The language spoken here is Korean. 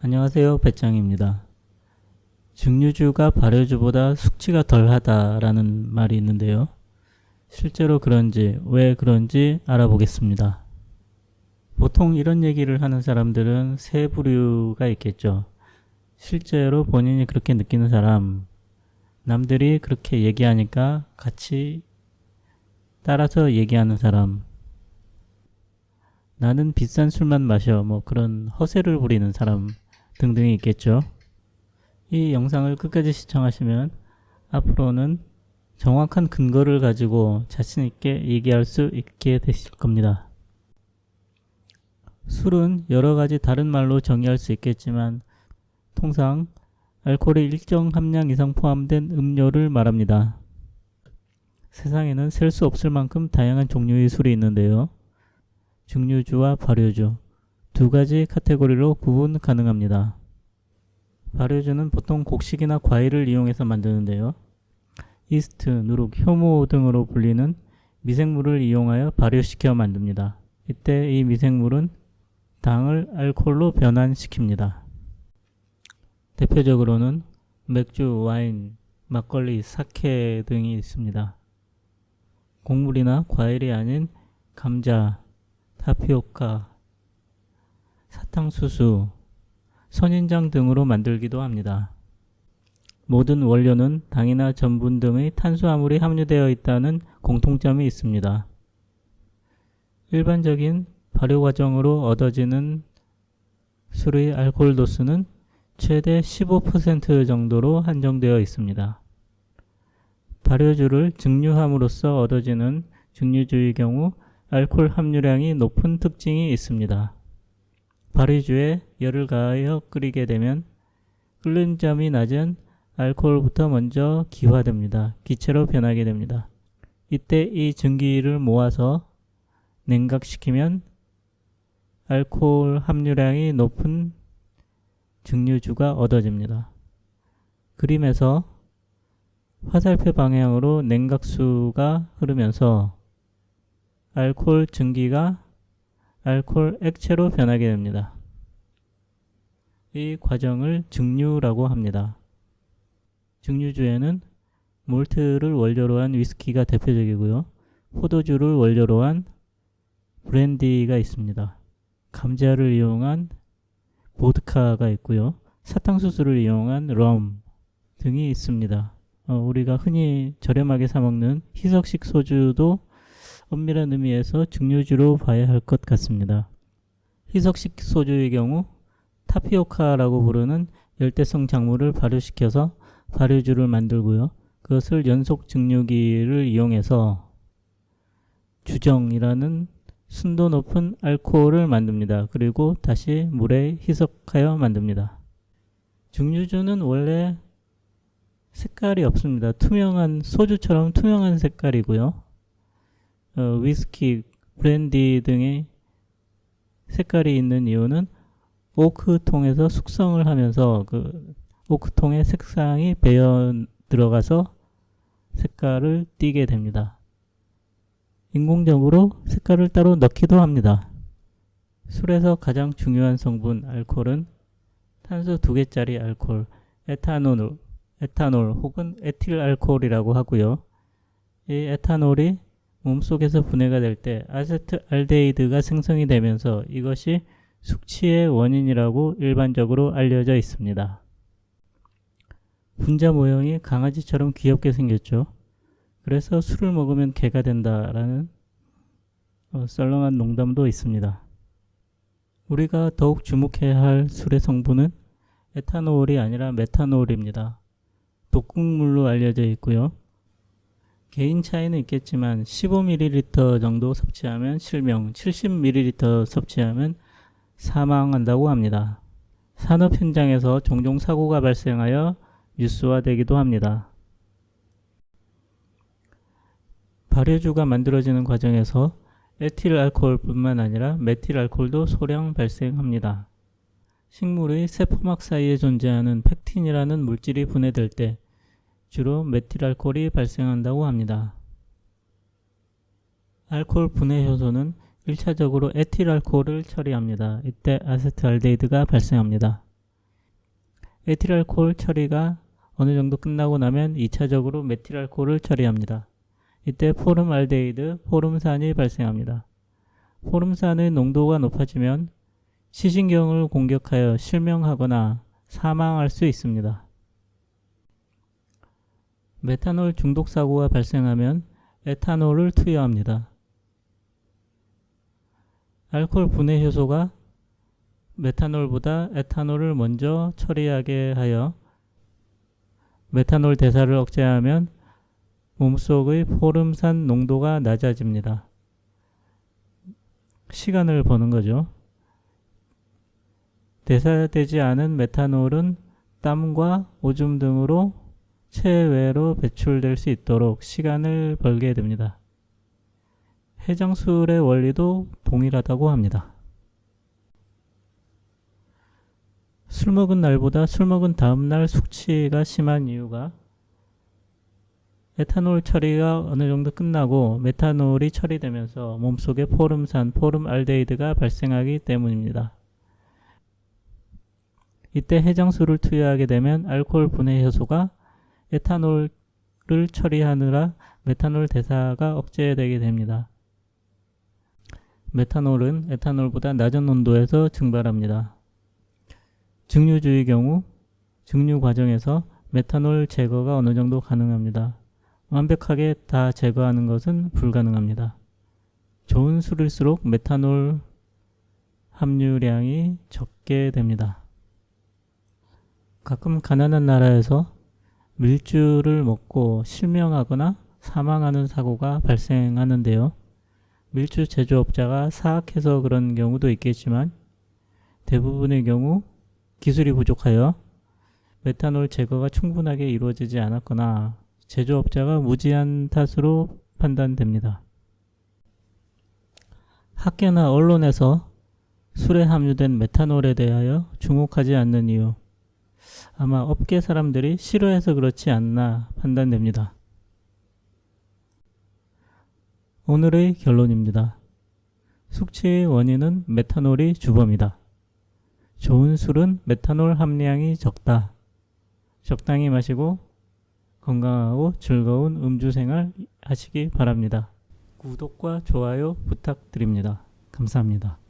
안녕하세요. 배짱입니다. 증류주가 발효주보다 숙취가 덜하다라는 말이 있는데요. 실제로 그런지, 왜 그런지 알아보겠습니다. 보통 이런 얘기를 하는 사람들은 세 부류가 있겠죠. 실제로 본인이 그렇게 느끼는 사람, 남들이 그렇게 얘기하니까 같이 따라서 얘기하는 사람, 나는 비싼 술만 마셔, 뭐 그런 허세를 부리는 사람 등등이 있겠죠. 이 영상을 끝까지 시청하시면 앞으로는 정확한 근거를 가지고 자신있게 얘기할 수 있게 되실 겁니다. 술은 여러 가지 다른 말로 정의할 수 있겠지만 통상 알코올이 일정 함량 이상 포함된 음료를 말합니다. 세상에는 셀 수 없을 만큼 다양한 종류의 술이 있는데요. 증류주와 발효주 두 가지 카테고리로 구분 가능합니다. 발효주는 보통 곡식이나 과일을 이용해서 만드는데요. 이스트, 누룩, 효모 등으로 불리는 미생물을 이용하여 발효시켜 만듭니다. 이때 이 미생물은 당을 알코올로 변환시킵니다. 대표적으로는 맥주, 와인, 막걸리, 사케 등이 있습니다. 곡물이나 과일이 아닌 감자, 타피오카, 사탕수수, 선인장 등으로 만들기도 합니다. 모든 원료는 당이나 전분 등의 탄수화물이 함유되어 있다는 공통점이 있습니다. 일반적인 발효 과정으로 얻어지는 술의 알코올 도수는 최대 15% 정도로 한정되어 있습니다. 발효주를 증류함으로써 얻어지는 증류주의 경우 알코올 함유량이 높은 특징이 있습니다. 발효주에 열을 가하여 끓이게 되면 끓는 점이 낮은 알코올부터 먼저 기화됩니다. 기체로 변하게 됩니다. 이때 이 증기를 모아서 냉각시키면 알코올 함유량이 높은 증류주가 얻어집니다. 그림에서 화살표 방향으로 냉각수가 흐르면서 알코올 증기가 알코올 액체로 변하게 됩니다. 이 과정을 증류라고 합니다. 증류주에는 몰트를 원료로 한 위스키가 대표적이고요. 포도주를 원료로 한 브랜디가 있습니다. 감자를 이용한 보드카가 있고요. 사탕수수를 이용한 럼 등이 있습니다. 어, 우리가 흔히 저렴하게 사 먹는 희석식 소주도 엄밀한 의미에서 증류주로 봐야 할 것 같습니다. 희석식 소주의 경우 타피오카라고 부르는 열대성 작물을 발효시켜서 발효주를 만들고요. 그것을 연속 증류기를 이용해서 주정이라는 순도 높은 알코올을 만듭니다. 그리고 다시 물에 희석하여 만듭니다. 증류주는 원래 색깔이 없습니다. 투명한 소주처럼 투명한 색깔이고요. 어, 위스키, 브랜디 등의 색깔이 있는 이유는 오크통에서 숙성을 하면서 그 오크통의 색상이 배어 들어가서 색깔을 띠게 됩니다. 인공적으로 색깔을 따로 넣기도 합니다. 술에서 가장 중요한 성분 알코올은 탄소 두 개짜리 알코올, 에탄올, 에탄올 혹은 에틸 알코올이라고 하고요. 이 에탄올이 몸속에서 분해가 될 때 아세트 알데히드가 생성이 되면서 이것이 숙취의 원인이라고 일반적으로 알려져 있습니다. 분자 모형이 강아지처럼 귀엽게 생겼죠. 그래서 술을 먹으면 개가 된다라는 어, 썰렁한 농담도 있습니다. 우리가 더욱 주목해야 할 술의 성분은 에탄올이 아니라 메탄올입니다. 독극물로 알려져 있고요. 개인 차이는 있겠지만 15ml 정도 섭취하면 실명, 70ml 섭취하면 사망한다고 합니다. 산업 현장에서 종종 사고가 발생하여 뉴스화되기도 합니다. 발효주가 만들어지는 과정에서 에틸 알코올뿐만 아니라 메틸 알코올도 소량 발생합니다. 식물의 세포막 사이에 존재하는 팩틴이라는 물질이 분해될 때 주로 메틸 알코올이 발생한다고 합니다. 알코올 분해 효소는 1차적으로 에틸 알코올을 처리합니다. 이때 아세트알데히드가 발생합니다. 에틸알코올 처리가 어느 정도 끝나고 나면 2차적으로 메틸알코올을 처리합니다. 이때 포름알데히드, 포름산이 발생합니다. 포름산의 농도가 높아지면 시신경을 공격하여 실명하거나 사망할 수 있습니다. 메탄올 중독 사고가 발생하면 에탄올을 투여합니다. 알코올 분해 효소가 메탄올보다 에탄올을 먼저 처리하게 하여 메탄올 대사를 억제하면 몸속의 포름산 농도가 낮아집니다. 시간을 버는 거죠. 대사되지 않은 메탄올은 땀과 오줌 등으로 체외로 배출될 수 있도록 시간을 벌게 됩니다. 해장술의 원리도 동일하다고 합니다. 술 먹은 날보다 술 먹은 다음 날 숙취가 심한 이유가 에탄올 처리가 어느 정도 끝나고 메탄올이 처리되면서 몸속에 포름산, 포름알데히드가 발생하기 때문입니다. 이때 해장술을 투여하게 되면 알코올 분해 효소가 에탄올을 처리하느라 메탄올 대사가 억제되게 됩니다. 메탄올은 에탄올보다 낮은 온도에서 증발합니다. 증류주의 경우 증류 과정에서 메탄올 제거가 어느 정도 가능합니다. 완벽하게 다 제거하는 것은 불가능합니다. 좋은 술일수록 메탄올 함유량이 적게 됩니다. 가끔 가난한 나라에서 밀주를 먹고 실명하거나 사망하는 사고가 발생하는데요. 밀주 제조업자가 사악해서 그런 경우도 있겠지만 대부분의 경우 기술이 부족하여 메탄올 제거가 충분하게 이루어지지 않았거나 제조업자가 무지한 탓으로 판단됩니다. 학계나 언론에서 술에 함유된 메탄올에 대하여 주목하지 않는 이유 아마 업계 사람들이 싫어해서 그렇지 않나 판단됩니다. 오늘의 결론입니다. 숙취의 원인은 메탄올이 주범이다. 좋은 술은 메탄올 함량이 적다. 적당히 마시고 건강하고 즐거운 음주 생활 하시기 바랍니다. 구독과 좋아요 부탁드립니다. 감사합니다.